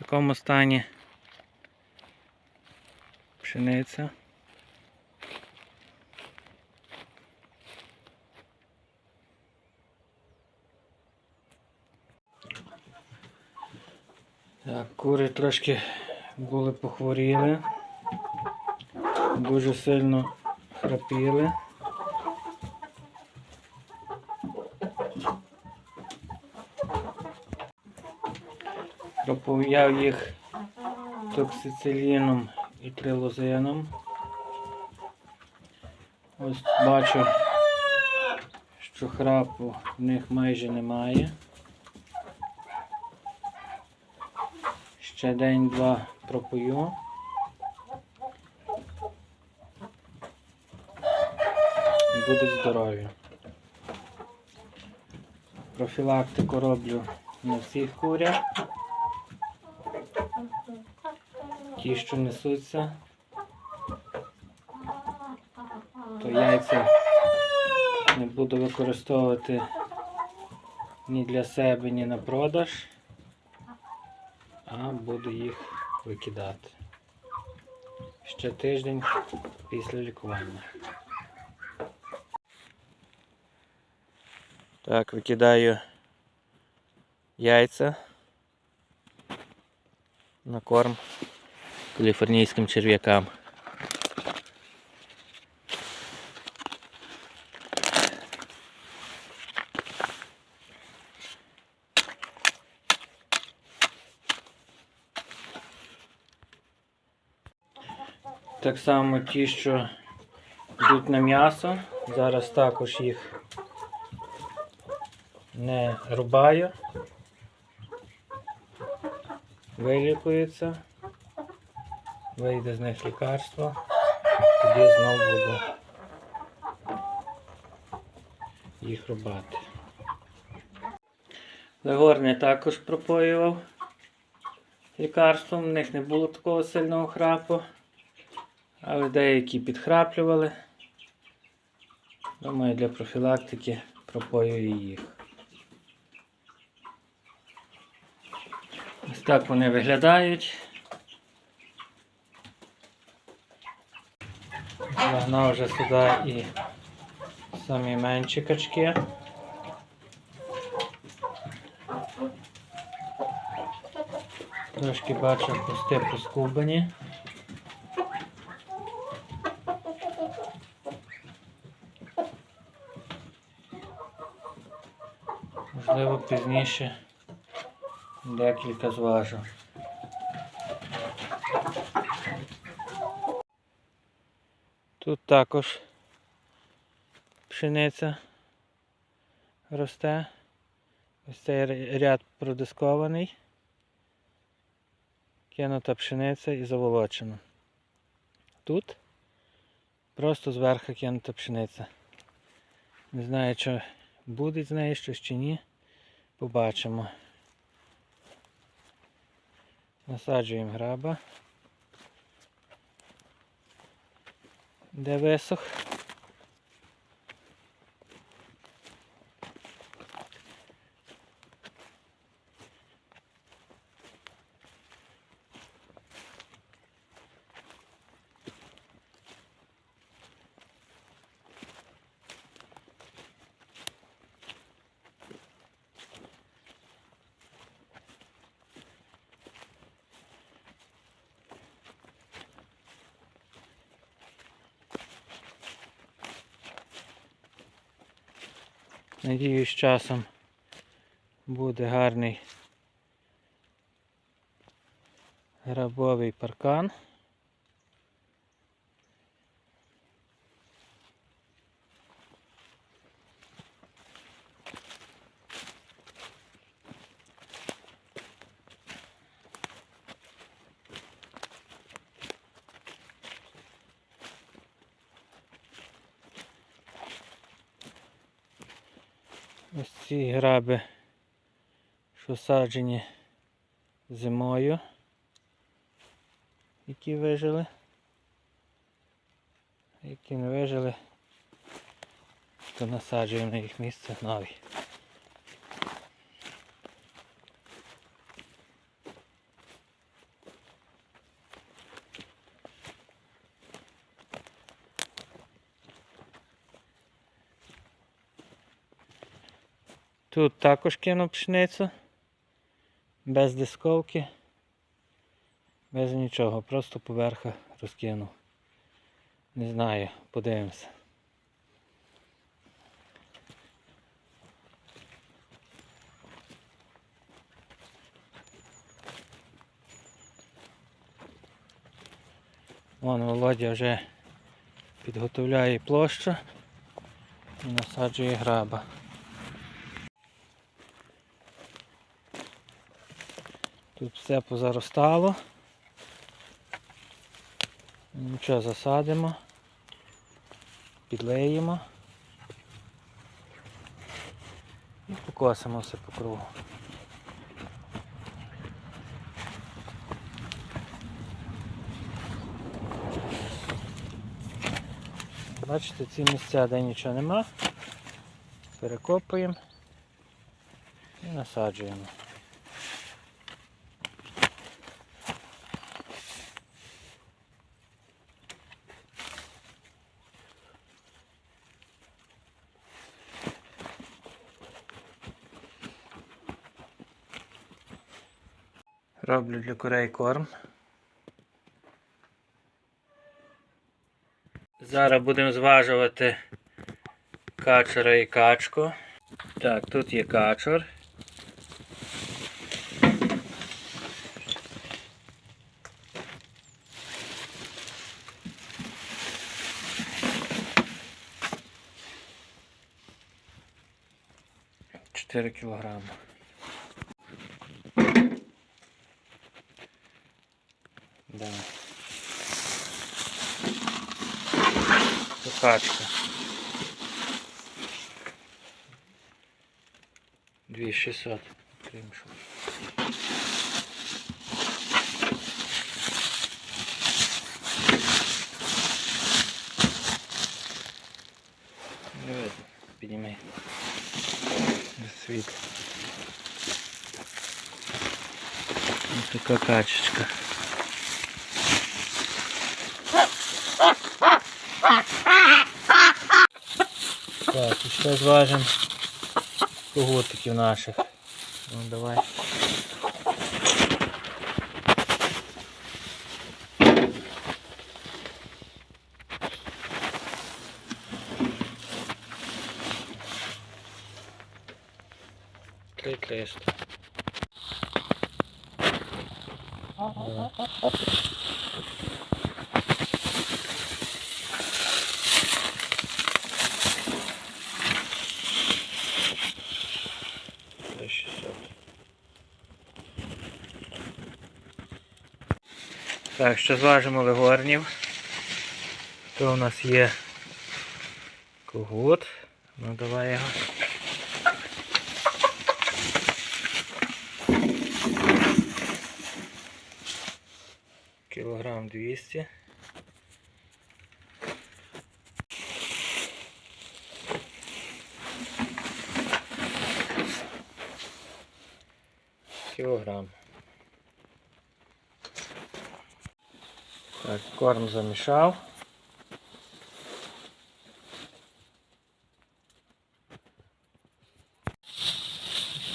такому стані пшениця. Так, кури трошки були похворіли, дуже сильно храпіли. Пропов'яв їх токсициліном і трилозином. Ось бачу, що храпу в них майже немає. Ще день-два пропою. Будуть здорові. Профілактику роблю на всіх курях. Ті, що несуться, то яйця не буду використовувати ні для себе, ні на продаж, а буду їх викидати. Ще тиждень після лікування. Так, викидаю яйця на корм каліфорнійським черв'якам. Так само ті, що йдуть на м'ясо, зараз також їх не рубаю, вилікуються, вийде з них лікарство, тоді знову буду їх рубати. Легорни також пропоював лікарством, в них не було такого сильного храпу, але деякі підхраплювали. Думаю, для профілактики пропоюю їх. Ось так вони виглядають. Загнав вже сюди і самі менші качки. Трошки бачу пусти поскубані. Можливо, пізніше декілька зважу. Тут також пшениця росте. Ось цей ряд продискований. Кинута пшениця і заволочена. Тут просто зверху кинута пшениця. Не знаю, чи буде з неї щось чи ні. Побачимо. Насаджуємо граба. Де висох. Надіюсь, часом буде гарний грабовий паркан. Ось ці граби, що саджені зимою, які вижили. Які не вижили, то насаджуємо на їх місце нові. Тут також кинув пшеницю. Без дисковки. Без нічого. Просто поверха розкинув. Не знаю, подивимося. Вон Володя вже підготовляє площу і насаджує граба. Тут все позаростало. Нічого засадимо, підлеємо і покосимо все по кругу. Бачите, ці місця, де нічого нема, перекопуємо і насаджуємо. Роблю для курей корм. Зараз будемо зважувати качора і качку. Так, тут є качор. Чотири кілограми. Це качка. Дві шістсот. Кримшу. Не видно. Підніми. Без світла. Ось така качечка. Так, і ще зважимо когутиків наших. Ну давай. Три триста. Три Так, що зважимо вигорнів. То у нас є когут. Ну давай його. Кілограм 200. Кілограм. Так, корм замішав.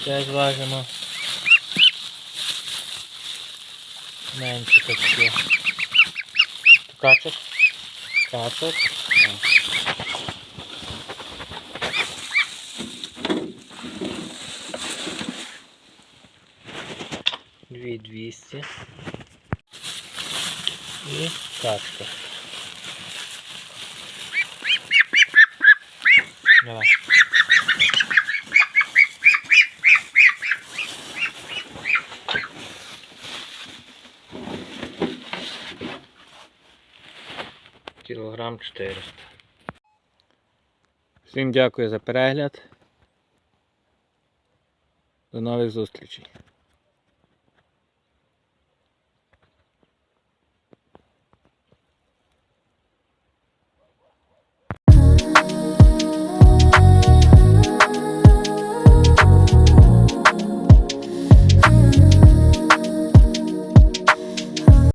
Ще зважимо. Менше такі. Качок. Качок. О. Дві двісті. І качка. Кілограм 400. Всім дякую за перегляд. До нових зустрічей.